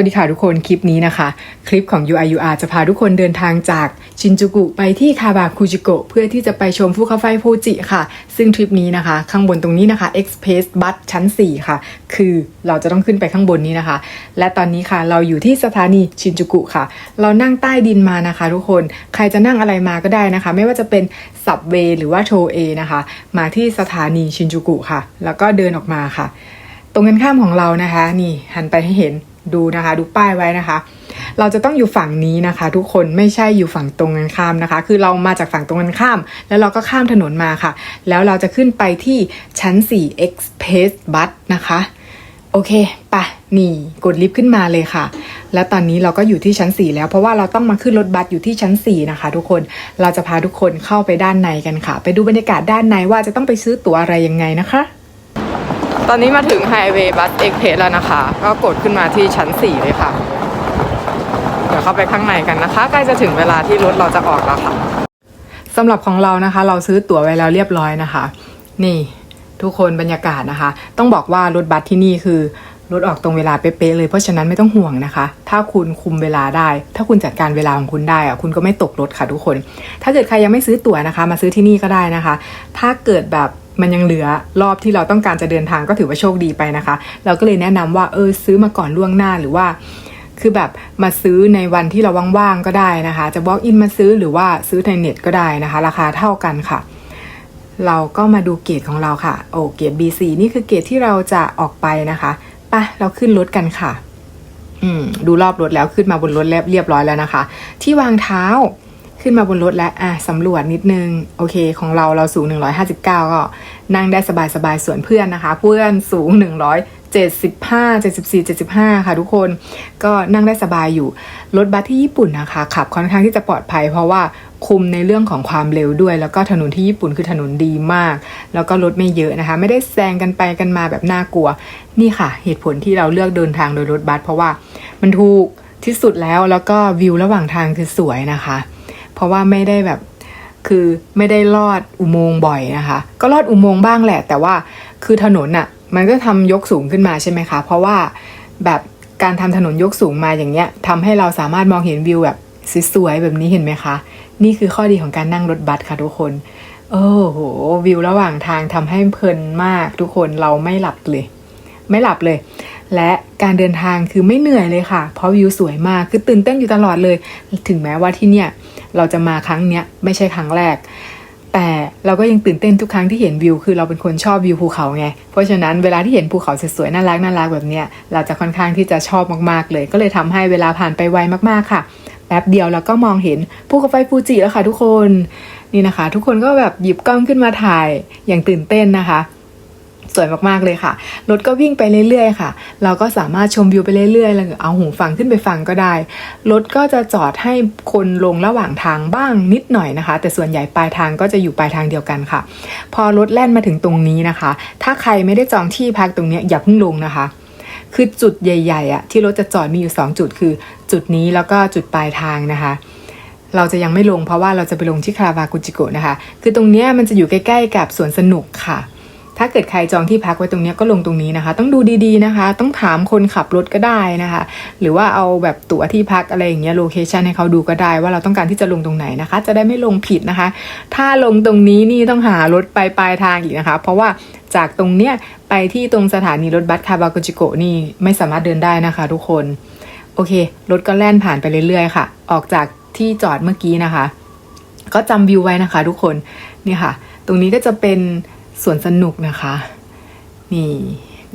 วัสดีค่ะทุกคนคลิปนี้นะคะ คลิปของ UI UR จะพาทุกคนเดินทางจากชินจูกุไปที่คาบาคุจิโกะเพื่อที่จะไปชมภูเขาไฟฟูจิค่ะ ซึ่งทริปนี้นะคะ ข้างบนตรงนี้นะคะ Express Bus ชั้น 4 ค่ะ คือเราจะต้องขึ้นไปข้างบนนี้นะคะ และตอนนี้ค่ะเราอยู่ที่สถานีชินจูกุค่ะ เรานั่งใต้ดินมานะคะ ทุกคนใครจะนั่งอะไรมาก็ได้นะคะ ไม่ว่าจะเป็นสับเวหรือว่าโทเอนะคะ มาที่สถานีชินจูกุค่ะ แล้วก็เดินออกมาค่ะ ตรงกันข้ามของเรานะคะ นี่หันไปให้เห็น ดูนะคะ ดูป้ายไว้นะคะ เราจะต้องอยู่ฝั่งนี้นะคะ ทุกคนไม่ใช่อยู่ฝั่งตรงกันข้ามนะคะ คือเรามาจากฝั่งตรงกันข้าม แล้วเราก็ข้ามถนนมาค่ะ แล้วเราจะขึ้นไปที่ชั้น 4 Express Bus นะคะโอเคปะนี่กดลิฟต์ขึ้นมาเลยค่ะ แล้วตอนนี้เราก็อยู่ที่ชั้น 4 แล้ว เพราะว่าเราต้องมาขึ้นรถบัสอยู่ที่ชั้น 4 นะคะ ทุกคน เราจะพาทุกคนเข้าไปด้านในกันค่ะ ไปดูบรรยากาศด้านในว่าจะต้องไปซื้อตั๋วอะไรยังไงนะคะ ตอนนี้มาถึงไฮเวย์บัสเอ็กเพสแล้วนะคะ ก็กดขึ้นมาที่ชั้น 4 เลยค่ะ เดี๋ยวเข้าไปข้างในกันนะคะ ใกล้จะถึงเวลาที่รถเราจะออกแล้วค่ะสำหรับของเรานะคะ เราซื้อตั๋วไว้แล้วเรียบร้อยนะคะ นี่ทุกคนบรรยากาศนะคะ ต้องบอกว่ารถบัสที่นี่คือรถออกตรงเวลาเป๊ะๆเลยเพราะฉะนั้นไม่ต้องห่วงนะคะ ถ้าคุณคุมเวลาได้ ถ้าคุณจัดการเวลาของคุณได้อะคุณก็ไม่ตกรถค่ะทุกคน ถ้าเกิดใครยังไม่ซื้อตั๋วนะคะ มาซื้อที่นี่ก็ได้นะคะ ถ้าเกิดแบบ มันยังเหลือรอบที่เราต้องการจะเดินทางก็ถือว่าโชคดีไปนะคะ เราก็เลยแนะนำว่าเออซื้อมาก่อนล่วงหน้าหรือว่า คือแบบมาซื้อในวันที่เราว่างๆก็ได้นะคะ จะ walk in มาซื้อหรือว่าซื้อในเน็ตก็ได้นะคะ ราคาเท่ากันค่ะ เราก็มาดูเกรดของเราค่ะ โอ้เกรด B4 นี่คือเกรดที่เราจะออกไปนะคะไปะเราขึ้นรถกันค่ะ อืม ดูรอบรถแล้วขึ้นมาบนรถแล้วเรียบร้อยแล้วนะคะ ที่วางเท้า ขึ้นมาบนรถแล้วอะสำรวจนิดนึง โอเค ของเราเราสูง 159 ก็นั่งได้สบายๆส่วนเพื่อนนะคะ เพื่อนสูง 175 74 75 ค่ะทุกคน ก็นั่งได้สบายอยู่ รถบัสที่ญี่ปุ่นนะคะ ขับค่อนข้างที่จะปลอดภัยเพราะว่าคุมในเรื่องของความเร็วด้วย แล้วก็ถนนที่ญี่ปุ่นคือถนนดีมาก แล้วก็รถไม่เยอะนะคะ ไม่ได้แซงกันไปกันมาแบบน่ากลัว นี่ค่ะ เหตุผลที่เราเลือกเดินทางโดยรถบัสเพราะว่ามันถูกที่สุดแล้วแล้วก็วิวระหว่างทางคือสวยนะคะ เพราะว่าไม่ได้แบบคือไม่ได้ลอดอุโมงค์บ่อยนะคะ ก็ลอดอุโมงค์บ้างแหละ แต่ว่าคือถนนอะ่ะ มันก็ทำยกสูงขึ้นมาใช่ไหมคะ เพราะว่าแบบการทำถนนยกสูงมาอย่างเงี้ยทำให้เราสามารถมองเห็นวิวแบบสวยๆแบบนี้เห็นไหมคะ นี่คือข้อดีของการนั่งรถบัสค่ะทุกคน โอ้โหวิวระหว่างทางทำให้เพลินมากทุกคนเราไม่หลับเลย ไม่หลับเลย และการเดินทางคือไม่เหนื่อยเลยค่ะ เพราะวิวสวยมากคือตื่นเต้นอยู่ตลอดเลย ถึงแม้ว่าที่เนี่ย เราจะมาครั้งเนี้ยไม่ใช่ครั้งแรก แต่เราก็ยังตื่นเต้นทุกครั้งที่เห็นวิว คือเราเป็นคนชอบวิวภูเขาไง เพราะฉะนั้นเวลาที่เห็นภูเขาสวยๆน่ารักน่ารักแบบเนี้ยเราจะค่อนข้างที่จะชอบมากๆเลย ก็เลยทำให้เวลาผ่านไปไวมากๆค่ะแป๊บเดียวเราก็มองเห็นภูเขาไฟฟูจิแล้วค่ะทุกคนนี่นะคะ ทุกคนก็แบบหยิบกล้องขึ้นมาถ่ายอย่างตื่นเต้นนะคะ สวยมากๆเลยค่ะ รถก็วิ่งไปเรื่อยๆค่ะ เราก็สามารถชมวิวไปเรื่อยๆแล้วเอาหูฟังขึ้นไปฟังก็ได้ รถก็จะจอดให้คนลงระหว่างทางบ้างนิดหน่อยนะคะ แต่ส่วนใหญ่ปลายทางก็จะอยู่ปลายทางเดียวกันค่ะ พอรถแล่นมาถึงตรงนี้นะคะ ถ้าใครไม่ได้จองที่พักตรงนี้อย่าเพิ่งลงนะคะ คือจุดใหญ่ๆอะที่รถจะจอดมีอยู่ 2 จุดคือ จุดนี้แล้วก็จุดปลายทางนะคะเราจะยังไม่ลงเพราะว่าเราจะไปลงที่คาวากุจิโกะนะคะ คือตรงนี้มันจะอยู่ใกล้ ๆ กับสวนสนุกค่ะ ถ้าเกิดใครจองที่พักไว้ตรงนี้ก็ลงตรงนี้นะคะ ต้องดูดีๆนะคะ ต้องถามคนขับรถก็ได้นะคะ หรือว่าเอาแบบตั๋วที่พักอะไรอย่างเงี้ยโลเคชันให้เขาดูก็ได้ว่าเราต้องการที่จะลงตรงไหนนะคะ จะได้ไม่ลงผิดนะคะ ถ้าลงตรงนี้นี่ต้องหารถไปปลายทางอีกนะคะ เพราะว่าจากตรงเนี้ยไปที่ตรงสถานีรถบัสคาบากุจิโกะนี่ไม่สามารถเดินได้นะคะ ทุกคน โอเค รถก็แล่นผ่านไปเรื่อยๆค่ะ ออกจากที่จอดเมื่อกี้นะคะ ก็จำวิวไว้นะคะ ทุกคนนี่ค่ะ ตรงนี้ก็จะเป็น สวนสนุกนะคะ นี่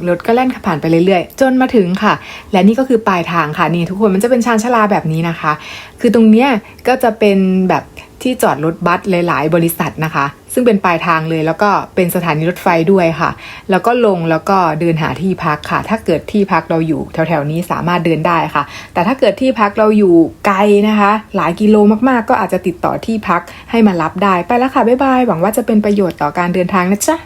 รถก็แล่นผ่านไปเรื่อยๆ จนมาถึงค่ะ และนี่ก็คือปลายทางค่ะนี่ทุกคนมันจะเป็นชานชาลาแบบนี้นะคะ คือตรงเนี้ยก็จะเป็นแบบ ที่จอดรถบัสหลาย ๆ บริษัทนะคะ ซึ่งเป็นปลายทางเลยแล้วก็เป็นสถานีรถไฟด้วยค่ะ แล้วก็ลงแล้วก็เดินหาที่พักค่ะ ถ้าเกิดที่พักเราอยู่แถว ๆ นี้สามารถเดินได้ค่ะ แต่ถ้าเกิดที่พักเราอยู่ไกลนะคะ หลายกิโลมาก ๆ ก็อาจจะติดต่อที่พักให้มารับได้ไปแล้วค่ะบ๊ายบายหวังว่าจะเป็นประโยชน์ต่อการเดินทางนะจ๊ะ